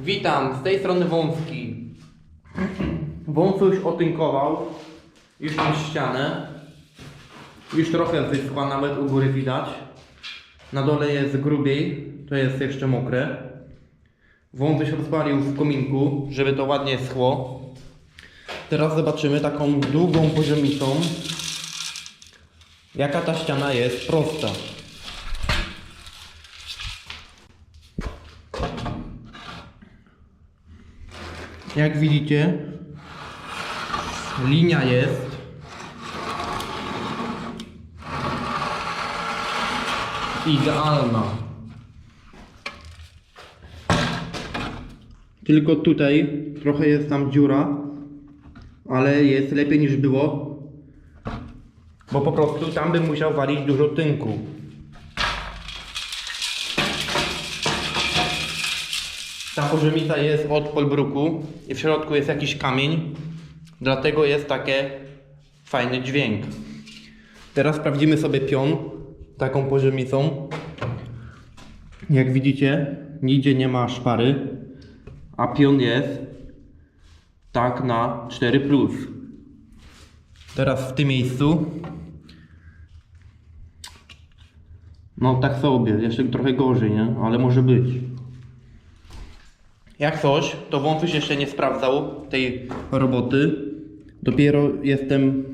Witam, z tej strony Wąski. Wąsuś otynkował już tą ścianę. Już trochę wyschła, nawet u góry widać. Na dole jest grubiej, to jest jeszcze mokre. Wąsuś rozpalił w kominku, żeby to ładnie schło. Teraz zobaczymy taką długą poziomicą, jaka ta ściana jest prosta. Jak widzicie, linia jest. Idealna. Tylko tutaj trochę jest tam dziura, ale jest lepiej niż było, bo po prostu tam bym musiał walić dużo tynku. Ta poziomica jest od polbruku i w środku jest jakiś kamień, dlatego jest takie fajny dźwięk. Teraz sprawdzimy sobie pion taką poziomicą. Jak widzicie, nigdzie nie ma szpary, a pion jest tak na 4 plus. Teraz w tym miejscu no tak sobie, jeszcze trochę gorzej, nie? Ale może być. Jak coś, to Wąsuś jeszcze nie sprawdzał tej roboty. Dopiero jestem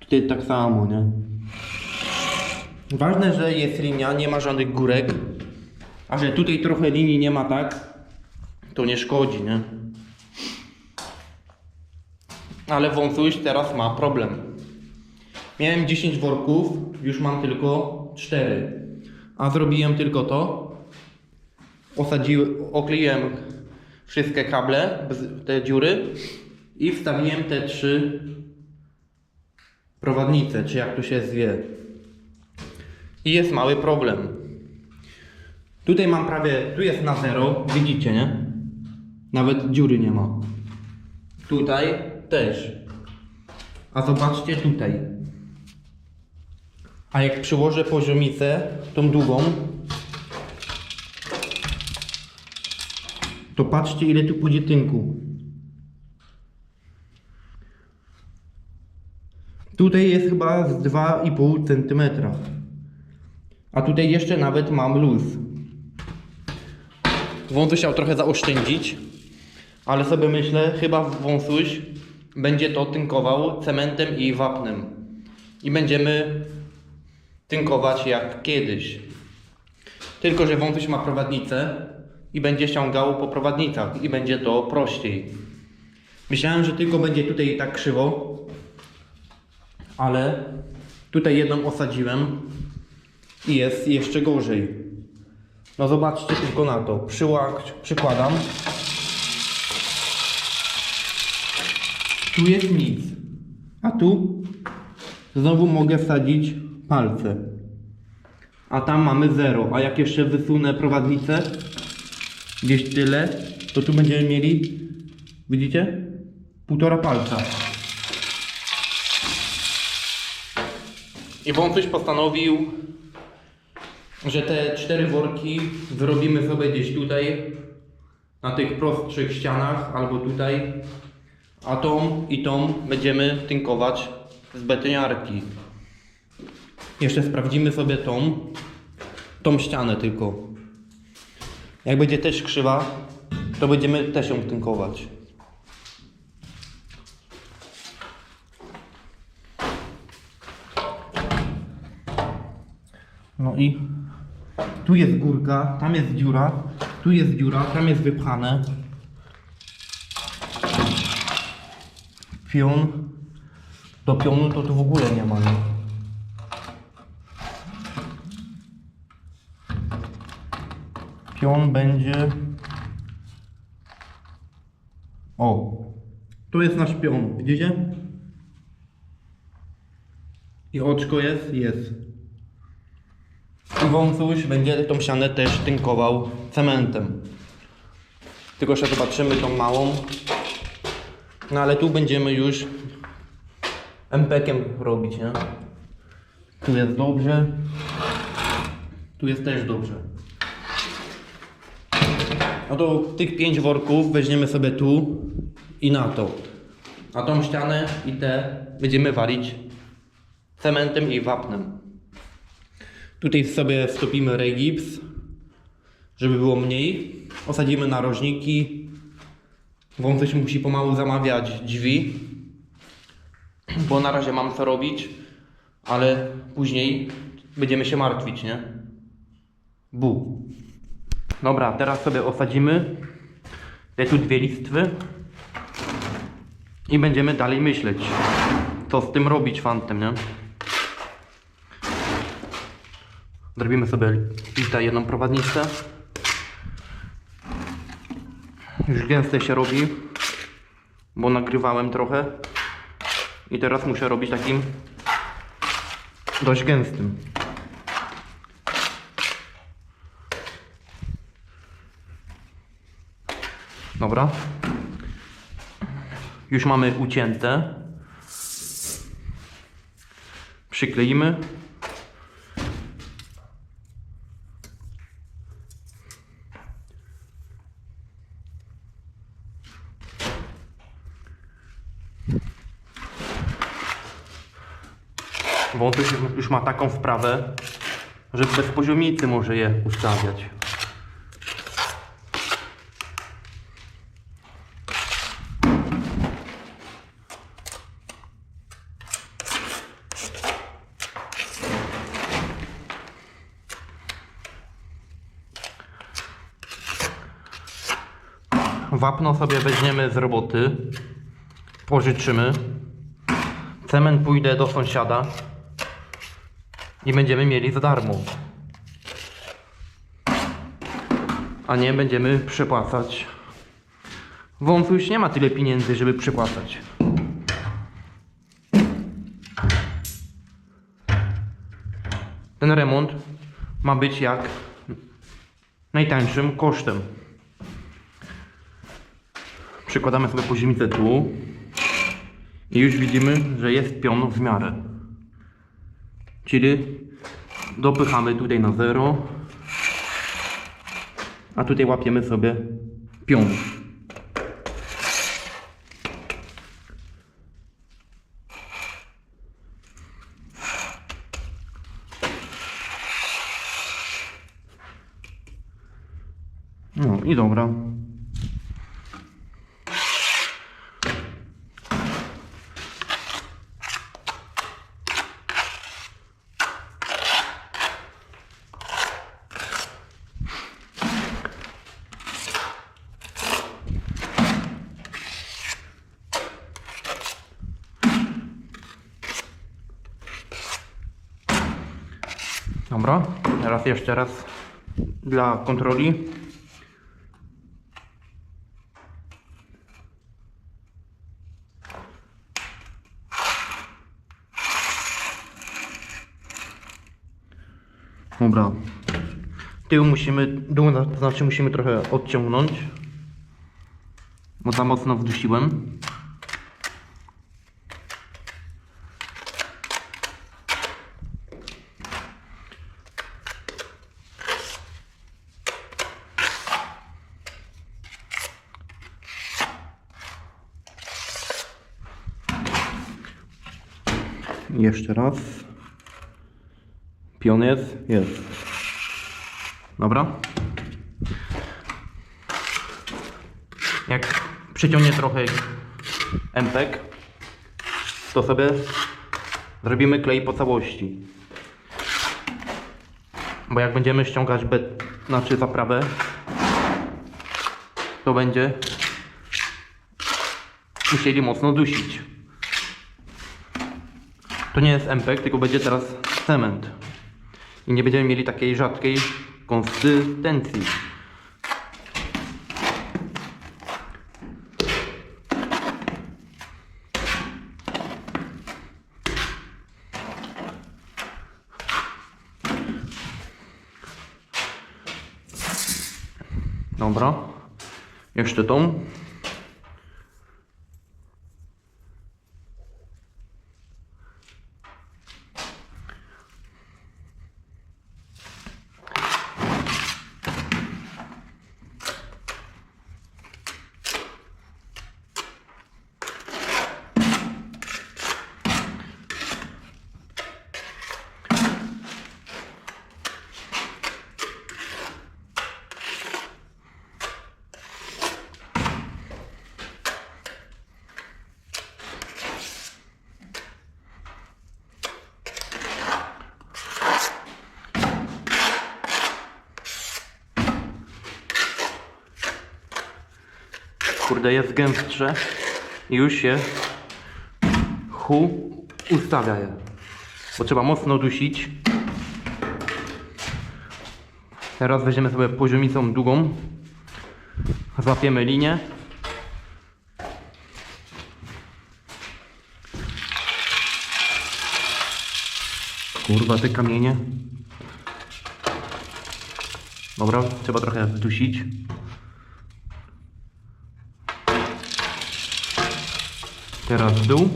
tutaj tak samo, nie? Ważne, że jest linia, nie ma żadnych górek. A że tutaj trochę linii nie ma tak, to nie szkodzi, nie? Ale Wąsuś teraz ma problem. Miałem 10 worków, już mam tylko 4. A zrobiłem tylko to, osadziłem, okleiłem wszystkie kable, te dziury i wstawiłem te trzy prowadnice, czy jak to się zwie. I jest mały problem. Tutaj mam prawie, tu jest na zero, widzicie, nie? Nawet dziury nie ma. Tutaj też. A zobaczcie tutaj. A jak przyłożę poziomicę, tą długą, to patrzcie ile tu pójdzie tynku. Tutaj jest chyba z 2,5 cm. A tutaj jeszcze nawet mam luz. Wąsuś chciał trochę zaoszczędzić, ale sobie myślę, chyba wąsuś będzie to tynkował cementem i wapnem. I będziemy tynkować jak kiedyś. Tylko, że wąsuś ma prowadnicę i będzie ściągał po prowadnicach i będzie to prościej. Myślałem, że tylko będzie tutaj tak krzywo, ale tutaj jedną osadziłem i jest jeszcze gorzej. No zobaczcie tylko na to. Przyłak, przykładam. Tu jest nic. A tu znowu mogę wsadzić palce. A tam mamy 0. A jak jeszcze wysunę prowadnicę gdzieś tyle, to tu będziemy mieli, widzicie? Półtora palca. I Wąsuś postanowił, że te cztery worki wyrobimy sobie gdzieś tutaj, na tych prostszych ścianach, albo tutaj, a tą i tą będziemy tynkować z betoniarki. Jeszcze sprawdzimy sobie tą, tą ścianę tylko. Jak będzie też krzywa, to będziemy też ją tynkować. No i tu jest górka, tam jest dziura, tu jest dziura, tam jest wypchane. Pion, do pionu to tu w ogóle nie ma. Nie? Pion będzie... O, tu jest nasz pion, widzicie? I oczko jest? Jest. I wąsuś będzie tą ścianę też tynkował cementem. Tylko jeszcze zobaczymy tą małą. No ale tu będziemy już MPK-iem robić, nie? Tu jest dobrze. Tu jest też dobrze. No to tych pięć worków weźmiemy sobie tu i na to. A tą ścianę i te będziemy walić cementem i wapnem. Tutaj sobie wstopimy regips, żeby było mniej. Osadzimy narożniki. Wąsuś musi pomału zamawiać drzwi, bo na razie mam co robić, ale później będziemy się martwić, nie? Bu. Dobra, teraz sobie osadzimy te tu dwie listwy i będziemy dalej myśleć, co z tym robić fantem, nie? Zrobimy sobie tutaj jedną prowadnicę. Już gęste się robi, bo nagrywałem trochę i teraz muszę robić takim dość gęstym. Dobra. Już mamy ucięte. Przykleimy. Wątek już- już ma taką wprawę, że bez poziomicy może je ustawiać. Wapno sobie weźmiemy z roboty, pożyczymy. Cement pójdę do sąsiada i będziemy mieli za darmo. A nie będziemy przepłacać. Wąsu już nie ma tyle pieniędzy, żeby przepłacać. Ten remont ma być jak najtańszym kosztem. Przykładamy sobie poziomicę tu i już widzimy, że jest pion w miarę. Czyli dopychamy tutaj na zero, a tutaj łapiemy sobie pion. No i. Dobra, teraz jeszcze raz dla kontroli. Dobra. Tył musimy, dół to znaczy musimy trochę odciągnąć. Bo za mocno wdusiłem. Jeszcze raz. Pion jest? Jest. Dobra. Jak przyciągnie trochę empek, to sobie zrobimy klej po całości. Bo jak będziemy ściągać bet, znaczy zaprawę, to będzie musieli mocno dusić. To nie jest empek, tylko będzie teraz cement. I nie będziemy mieli takiej rzadkiej konsystencji. Dobra. Jeszcze tą. Kurde, jest gęstsze już się hu ustawia je. Bo trzeba mocno dusić. Teraz weźmiemy sobie poziomicą długą. Złapiemy linię. Kurwa, te kamienie. Dobra, trzeba trochę wdusić. Teraz w dół.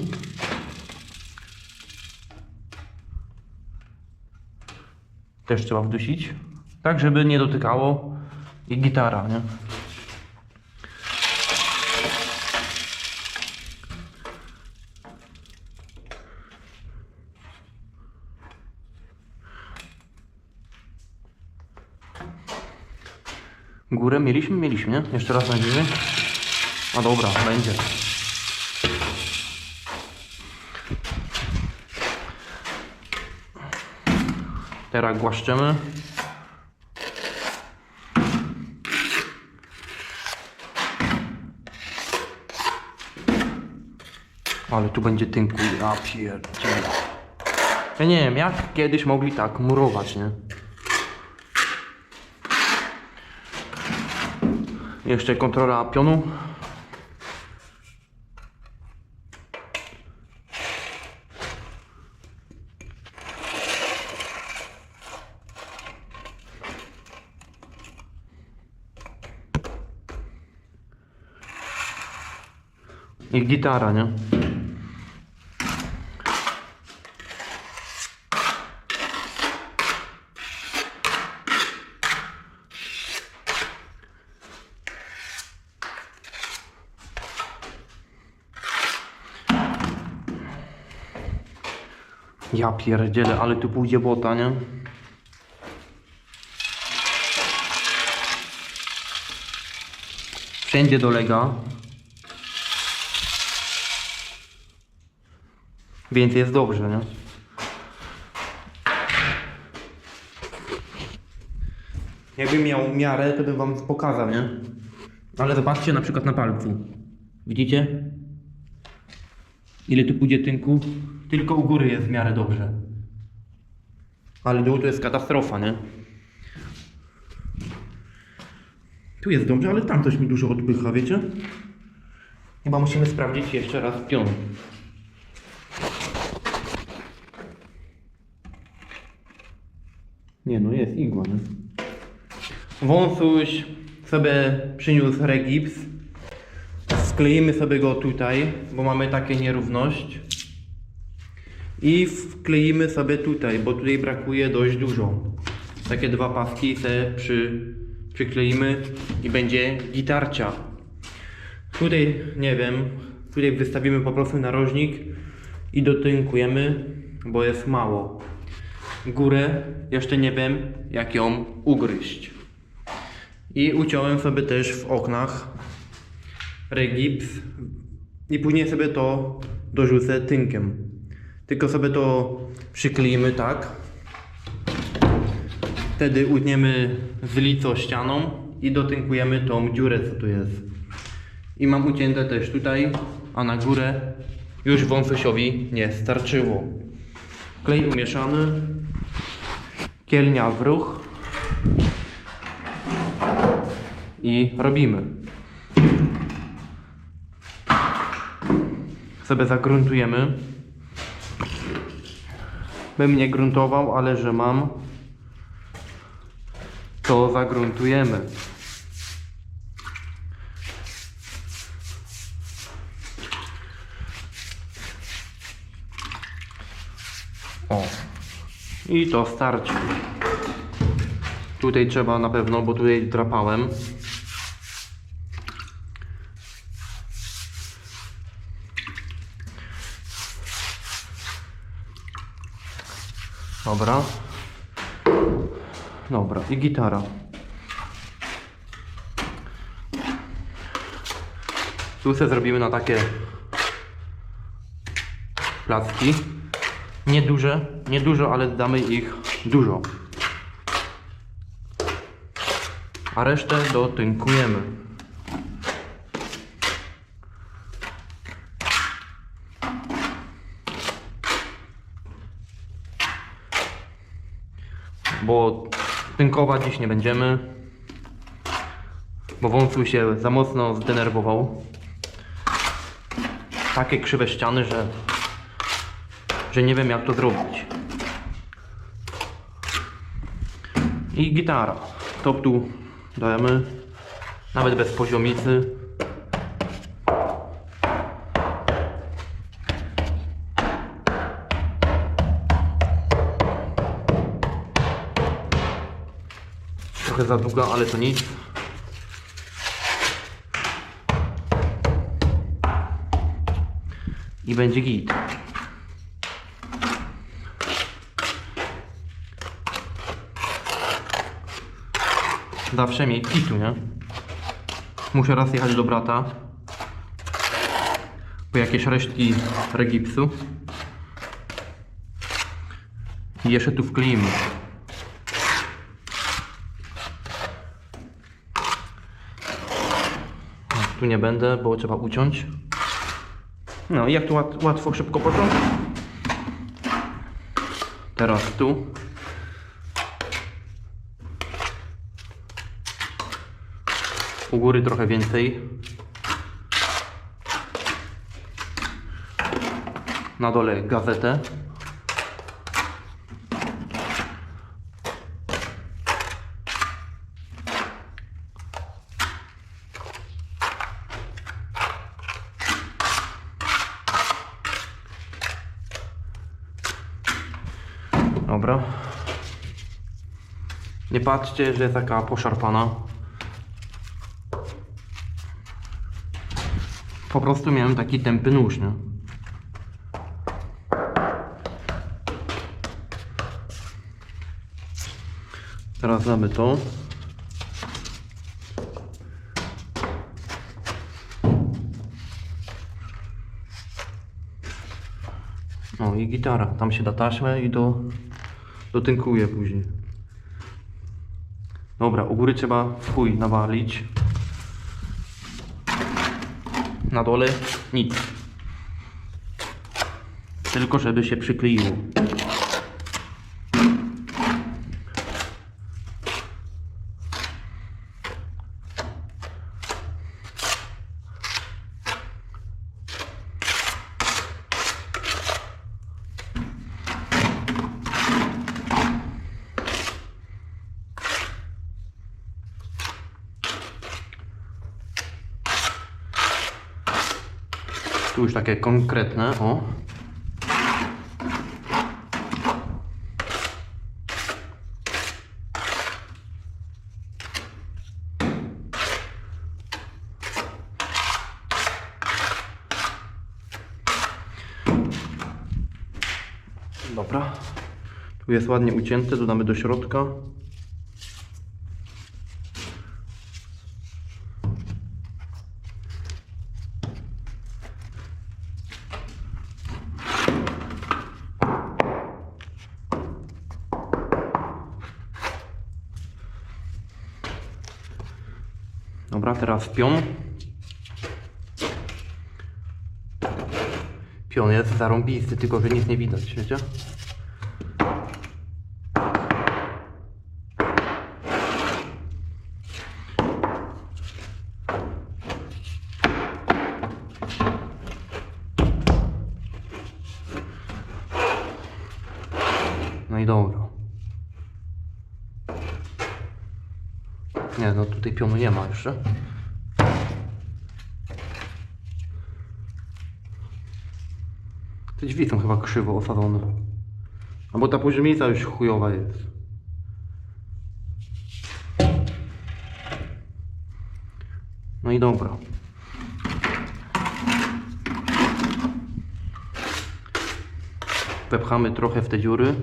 Też trzeba wdusić. Tak, żeby nie dotykało i gitara, nie? Górę mieliśmy? Mieliśmy, nie? Jeszcze raz najwyżej. A dobra, będzie. Teraz głaszczemy. Ale tu będzie tynku, ja pierdzielę. Ja nie wiem, jak kiedyś mogli tak murować, nie? Jeszcze kontrola pionu. Gitara, nie? Ja pierdzielę, ale tu pójdzie bota, nie? Wszędzie dolega. Więc jest dobrze, nie? Jakbym miał miarę, to bym wam pokazał, nie? Ale zobaczcie na przykład na palcu. Widzicie? Ile tu pójdzie tynku? Tylko u góry jest w miarę dobrze. Ale dół to jest katastrofa, nie? Tu jest dobrze, ale tam coś mi dużo odpycha, wiecie? Chyba musimy sprawdzić jeszcze raz pion. Nie no, jest igła, nie? Wąsuś sobie przyniósł regips. Skleimy sobie go tutaj, bo mamy takie nierówność. I wkleimy sobie tutaj, bo tutaj brakuje dość dużo. Takie dwa paski se przy, przykleimy i będzie gitarcia. Tutaj, nie wiem, tutaj wystawimy po prostu narożnik i dotynkujemy, bo jest mało. Górę jeszcze nie wiem, jak ją ugryźć. I uciąłem sobie też w oknach regips i później sobie to dorzucę tynkiem. Tylko sobie to przykleimy tak. Wtedy utniemy z lico ścianą i dotynkujemy tą dziurę, co tu jest. I mam ucięte też tutaj, a na górę już wąsusiowi nie starczyło. Klej umieszany, kielnia w ruch i robimy. Sobie zagruntujemy. Bym nie gruntował, ale że mam, to zagruntujemy. I to starczy. Tutaj trzeba na pewno, bo tutaj drapałem. Dobra. Dobra, i gitara. Tu se zrobimy na takie placki. Nieduże, niedużo, ale damy ich dużo. A resztę dotynkujemy. Bo tynkować dziś nie będziemy. Bo wąsuj się za mocno zdenerwował. Takie krzywe ściany, że że nie wiem jak to zrobić. I gitara. Top tu dajemy, nawet bez poziomicy. Trochę za długa, ale to nic. I będzie git. Zawsze mieć kitu, nie? Muszę raz jechać do brata po jakieś resztki regipsu i jeszcze tu wkleimy. O, Tu nie będę, bo trzeba uciąć. No i jak tu łat, łatwo, szybko poszło? Teraz tu. U góry trochę więcej. Na dole gazetę. Dobra. Nie patrzcie, że jest taka poszarpana. Po prostu miałem taki tępy nóż, nie? Teraz damy to. O i gitara. Tam się da taśmę i do, dotynkuje później. Dobra, u góry trzeba w chuj nawalić. Na dole nic. Tylko żeby się przykleiło. Już takie konkretne, o. Dobra. Tu jest ładnie ucięte, dodamy do środka. Teraz pion. Pion jest zarąbisty, tylko że nic nie widać, wiecie? No i dobra. Nie, no tutaj pionu nie ma jeszcze. Te drzwi są chyba krzywo osadzone. Albo ta poziomica już chujowa jest. No i dobra. Wepchamy trochę w te dziury.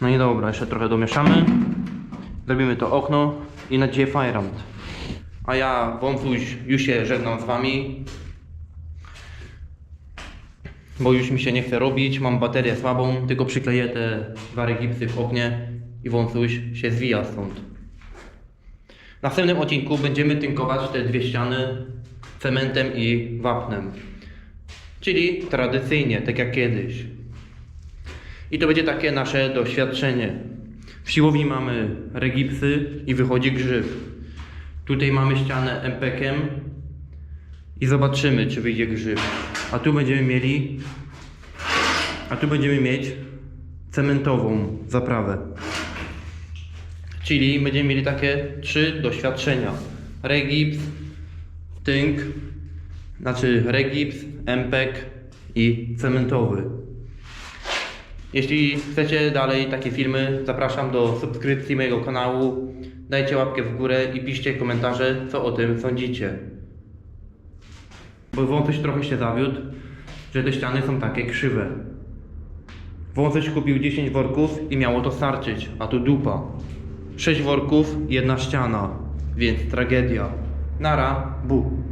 No i dobra, jeszcze trochę domieszamy. Zrobimy to okno i na dzisiaj fajrant. A ja, Wątuś, już się żegnam z wami. Bo już mi się nie chce robić, mam baterię słabą, tylko przykleję te dwa gipsy w oknie i Wątuś się zwija stąd. W następnym odcinku będziemy tynkować te dwie ściany cementem i wapnem. Czyli tradycyjnie, tak jak kiedyś. I to będzie takie nasze doświadczenie. W siłowni mamy regipsy i wychodzi grzyb. Tutaj mamy ścianę MPK-iem i zobaczymy, czy wyjdzie grzyb. A tu będziemy mieli, a tu będziemy mieć cementową zaprawę. Czyli będziemy mieli takie trzy doświadczenia. Regips, tynk, znaczy regips, MPEG i cementowy. Jeśli chcecie dalej takie filmy, zapraszam do subskrypcji mojego kanału. Dajcie łapkę w górę i piszcie komentarze, co o tym sądzicie. Bo Wąsoś trochę się zawiódł, że te ściany są takie krzywe. Wąsoś kupił 10 worków i miało to starczyć, a tu dupa. 6 worków, jedna ściana, więc tragedia. Nara, bu.